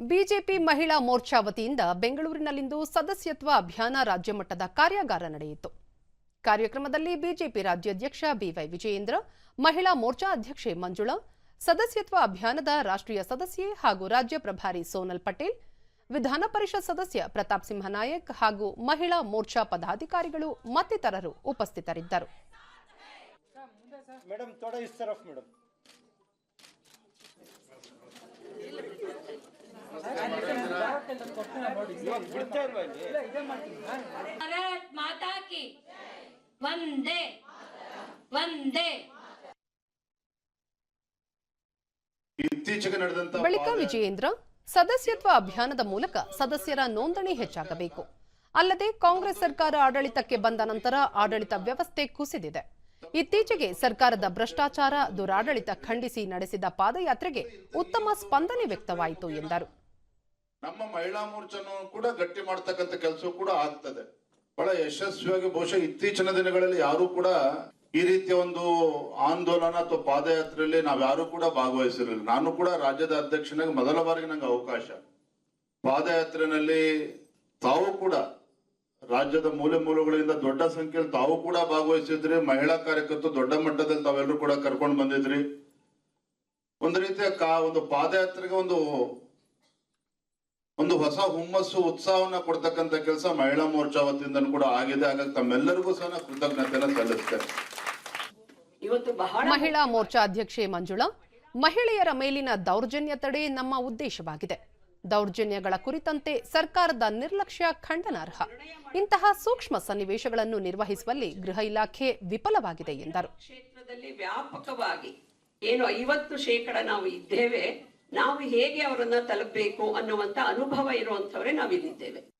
BJP ಮಹಿಳಾ ಮೋರ್ಚಾ ವತಿಯಿಂದ ಬೆಂಗಳೂರಿನಲ್ಲಿಂದು ಸದಸ್ಯತ್ವ ಅಭಿಯಾನ ರಾಜ್ಯ ಮಟ್ಟದ ಕಾರ್ಯಾಗಾರ ನಡೆಯಿತು. ಕಾರ್ಯಕ್ರಮದಲ್ಲಿ ಬಿಜೆಪಿ ರಾಜ್ಯಾಧ್ಯಕ್ಷ ಬಿವೈ ವಿಜಯೇಂದ್ರ, ಮಹಿಳಾ ಮೋರ್ಚಾ ಅಧ್ಯಕ್ಷೆ ಮಂಜುಳಾ, ಸದಸ್ಯತ್ವ ಅಭಿಯಾನದ ರಾಷ್ಟ್ರೀಯ ಸದಸ್ಯೆ ಹಾಗೂ ರಾಜ್ಯ ಪ್ರಭಾರಿ ಸೋನಲ್ ಪಟೇಲ್, ವಿಧಾನ ಪರಿಷತ್ ಸದಸ್ಯ ಪ್ರತಾಪ್ ಸಿಂಹ ನಾಯಕ್ ಹಾಗೂ ಮಹಿಳಾ ಮೋರ್ಚಾ ಪದಾಧಿಕಾರಿಗಳು ಮತ್ತಿತರರು ಉಪಸ್ಥಿತರಿದ್ದರು. ಭಾರತ್ ಮಾತಾ ಕಿ ವಂದೇ ವಂದೇ. ಇತ್ತೀಚೆಗೆ ನಡೆದಂತ ಬಳಿಕ ವಿಜಯೇಂದ್ರ ಸದಸ್ಯತ್ವ ಅಭಿಯಾನದ ಮೂಲಕ ಸದಸ್ಯರ ನೋಂದಣಿ ಹೆಚ್ಚಾಗಬೇಕು. ಅಲ್ಲದೆ ಕಾಂಗ್ರೆಸ್ ಸರ್ಕಾರ ಆಡಳಿತಕ್ಕೆ ಬಂದ ನಂತರ ಆಡಳಿತ ವ್ಯವಸ್ಥೆ ಕುಸಿದಿದೆ. ಇತ್ತೀಚೆಗೆ ಸರ್ಕಾರದ ಭ್ರಷ್ಟಾಚಾರ ದುರಾಡಳಿತ ಖಂಡಿಸಿ ನಡೆಸಿದ ಪಾದಯಾತ್ರೆಗೆ ಉತ್ತಮ ಸ್ಪಂದನೆ ವ್ಯಕ್ತವಾಯಿತು ಎಂದರು. ನಮ್ಮ ಮಹಿಳಾ ಮೋರ್ಚಾನು ಕೂಡ ಗಟ್ಟಿ ಮಾಡ್ತಕ್ಕಂಥ ಕೆಲಸ ಕೂಡ ಆಗ್ತದೆ. ಬಹಳ ಯಶಸ್ವಿಯಾಗಿ ಬಹುಶಃ ಇತ್ತೀಚಿನ ದಿನಗಳಲ್ಲಿ ಯಾರು ಕೂಡ ಈ ರೀತಿಯ ಒಂದು ಆಂದೋಲನ ಅಥವಾ ಪಾದಯಾತ್ರೆಯಲ್ಲಿ ನಾವ್ ಯಾರು ಕೂಡ ಭಾಗವಹಿಸಿರಲಿಲ್ಲ. ನಾನು ಕೂಡ ರಾಜ್ಯದ ಅಧ್ಯಕ್ಷನಾಗಿ ಮೊದಲ ಬಾರಿಗೆ ನಂಗೆ ಅವಕಾಶ. ಪಾದಯಾತ್ರೆನಲ್ಲಿ ತಾವು ಕೂಡ ರಾಜ್ಯದ ಮೂಲೆ ಮೂಲಗಳಿಂದ ದೊಡ್ಡ ಸಂಖ್ಯೆಯಲ್ಲಿ ತಾವು ಕೂಡ ಭಾಗವಹಿಸಿದ್ರಿ. ಮಹಿಳಾ ಕಾರ್ಯಕರ್ತರು ದೊಡ್ಡ ಮಟ್ಟದಲ್ಲಿ ತಾವೆಲ್ಲರೂ ಕೂಡ ಕರ್ಕೊಂಡು ಬಂದಿದ್ರಿ. ಒಂದು ರೀತಿಯ ಕಾ, ಒಂದು ಪಾದಯಾತ್ರೆಗೆ ಒಂದು ಒಂದು ಹೊಸ ಹುಮ್ಮಸ್ಸು ಉತ್ಸಾಹವನ್ನ ಕೊಡ್ತಕ್ಕಂಥ ಕೆಲಸ ಮಹಿಳಾ ಮೋರ್ಚಾ ವತಿಯಿಂದ ಕೂಡ ಆಗಿದೆ. ಹಾಗಾಗಿ ತಮ್ಮೆಲ್ಲರಿಗೂ ಸಹ ಕೃತಜ್ಞತೆ ಕೃತಜ್ಞತೆಯನ್ನು ಸಲ್ಲಿಸ್ತೇನೆ. ಇವತ್ತು ಬಹಳ ಮಹಿಳಾ ಮೋರ್ಚಾ ಅಧ್ಯಕ್ಷೆ ಮಂಜುಳಾ ಮಹಿಳೆಯರ ಮೇಲಿನ ದೌರ್ಜನ್ಯ ತಡೆ ನಮ್ಮ ಉದ್ದೇಶವಾಗಿದೆ. ದೌರ್ಜನ್ಯಗಳ ಕುರಿತಂತೆ ಸರ್ಕಾರದ ನಿರ್ಲಕ್ಷ್ಯ ಖಂಡನಾರ್ಹ. ಇಂತಹ ಸೂಕ್ಷ್ಮ ಸನ್ನಿವೇಶಗಳನ್ನು ನಿರ್ವಹಿಸುವಲ್ಲಿ ಗೃಹ ಇಲಾಖೆ ವಿಫಲವಾಗಿದೆ ಎಂದರು. ನಾವು ಹೇಗೆ ಅವರನ್ನ ತಲುಪಬೇಕು ಅನ್ನುವಂತ ಅನುಭವ ಇರುವಂತವರೇ ನಾವಿಲ್ಲಿದ್ದೇವೆ.